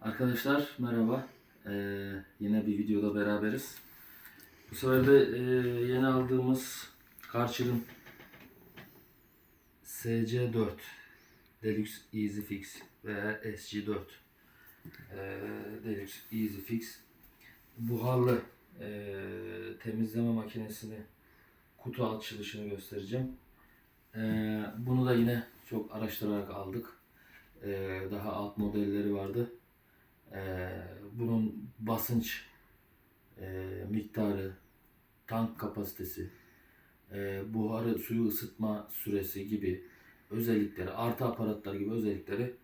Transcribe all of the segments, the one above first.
Arkadaşlar merhaba. Ee, yine bir videoda beraberiz. Bu sefer de e, yeni aldığımız Karcher'ın SC4 Deluxe Easy Fix veya SG4 ee, Deluxe Easy Fix buharlı e, temizleme makinesini kutu açılışını göstereceğim. Ee, bunu da yine çok araştırarak aldık. Ee, daha alt modelleri vardı. Basınç e, miktarı, tank kapasitesi, e, buharı suyu ısıtma süresi gibi özellikleri, artı aparatlar gibi özellikleri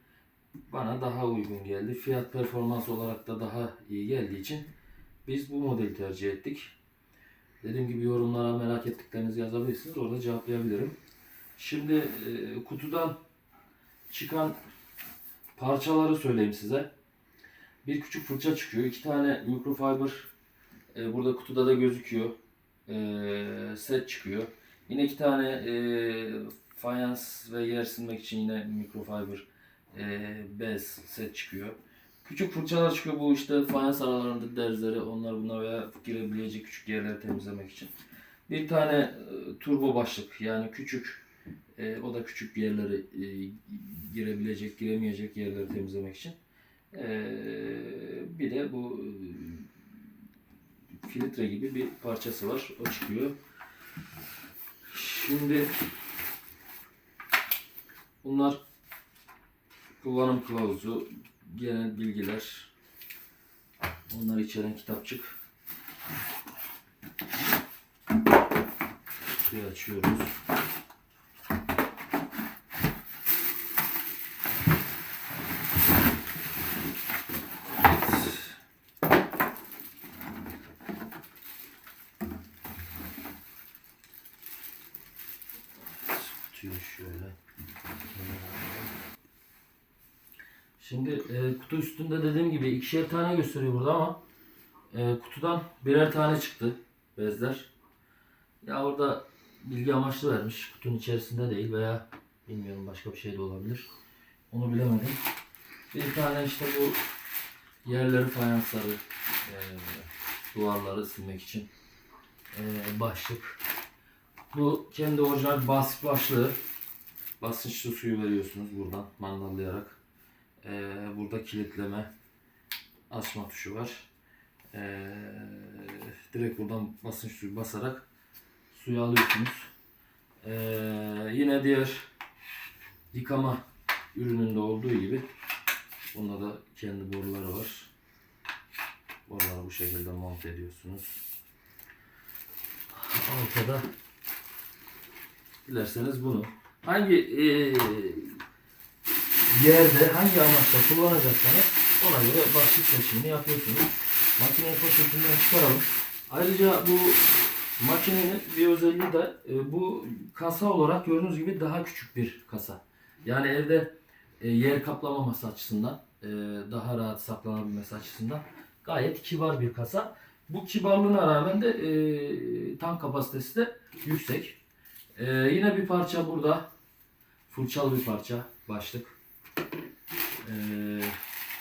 bana daha uygun geldi. Fiyat performans olarak da daha iyi geldiği için biz bu modeli tercih ettik. Dediğim gibi yorumlara merak ettiklerinizi yazabilirsiniz. Orada cevaplayabilirim. Şimdi e, kutudan çıkan parçaları söyleyeyim size. Bir küçük fırça çıkıyor. iki tane microfiber e, burada kutuda da gözüküyor. E, set çıkıyor. Yine iki tane e, fayans ve yer silmek için yine microfiber e, bez set çıkıyor. Küçük fırçalar çıkıyor bu işte fayans aralarında derzleri onlar bunlar veya girebilecek küçük yerleri temizlemek için. Bir tane e, turbo başlık yani küçük e, o da küçük yerleri e, girebilecek giremeyecek yerleri temizlemek için. Ee, bir de bu e, filtre gibi bir parçası var. O çıkıyor. Şimdi bunlar kullanım kılavuzu, genel bilgiler. Onları içeren kitapçık. Kutuyu açıyoruz. Kutuyu şöyle. Şimdi e, kutu üstünde dediğim gibi ikişer tane gösteriyor burada ama e, kutudan birer tane çıktı bezler. Ya orada bilgi amaçlı vermiş. Kutunun içerisinde değil veya bilmiyorum başka bir şey de olabilir. Onu bilemedim. Bir tane işte bu yerleri fayansları, e, duvarları silmek için e, başlık. Bu kendi orijinal basık başlığı. Basınçlı suyu veriyorsunuz buradan mandallayarak. Ee, burada kilitleme açma tuşu var. Ee, direkt buradan basınç suyu basarak suyu alıyorsunuz. Ee, yine diğer yıkama ürününde olduğu gibi bunda da kendi boruları var. Boruları bu şekilde monte ediyorsunuz. Altta da dilerseniz bunu hangi e, yerde hangi amaçla kullanacaksanız ona göre başlık seçimini yapıyorsunuz. Makineyi poşetinden çıkaralım. Ayrıca bu makinenin bir özelliği de e, bu kasa olarak gördüğünüz gibi daha küçük bir kasa. Yani evde e, yer kaplamaması açısından e, daha rahat saklanabilmesi açısından gayet kibar bir kasa. Bu kibarlığına rağmen de e, tank kapasitesi de yüksek. E, yine bir parça burada. Fırçalı bir parça. Başlık. E,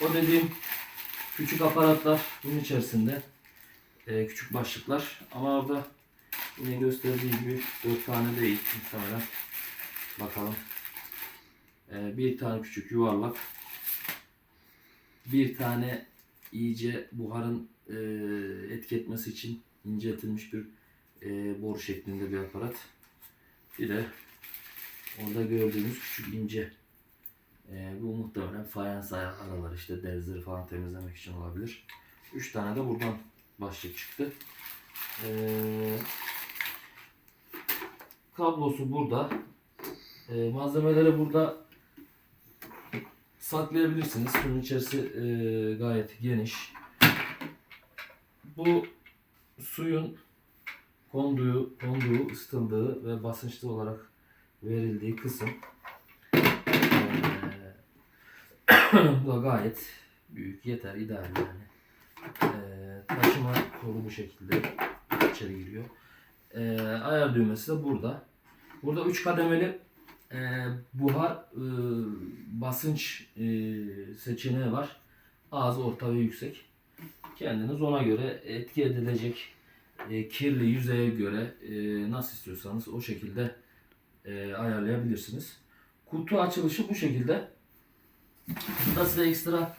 o dediğim küçük aparatlar bunun içerisinde. E, küçük başlıklar. Ama orada yine gösterdiği gibi 4 tane değil muhtemelen. Bakalım. E, bir tane küçük yuvarlak. Bir tane iyice buharın e, etki etmesi için inceltilmiş bir e, boru şeklinde bir aparat. Bir de orada gördüğünüz küçük ince e, bu muhtemelen fayans aya- araları işte derzleri falan temizlemek için olabilir. 3 tane de buradan başlık çıktı. E, kablosu burada. E, malzemeleri burada saklayabilirsiniz. Bunun içerisi e, gayet geniş. Bu suyun konduğu, konduğu, ısıtıldığı ve basınçlı olarak verildiği kısım bu da gayet büyük, yeter, ideal yani. Eee, taşıma kolu bu şekilde içeri giriyor. Eee, ayar düğmesi de burada. Burada 3 kademeli eee, buhar eee, basınç eee, seçeneği var. Az, orta ve yüksek. Kendiniz ona göre etki edilecek e, kirli yüzeye göre e, nasıl istiyorsanız o şekilde e, ayarlayabilirsiniz. Kutu açılışı bu şekilde. Burada size ekstra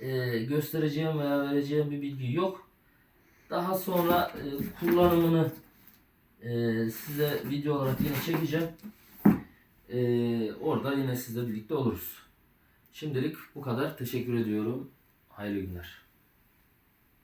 e, göstereceğim veya vereceğim bir bilgi yok. Daha sonra e, kullanımını e, size video olarak yine çekeceğim. E, orada yine sizle birlikte oluruz. Şimdilik bu kadar. Teşekkür ediyorum. Hayırlı günler.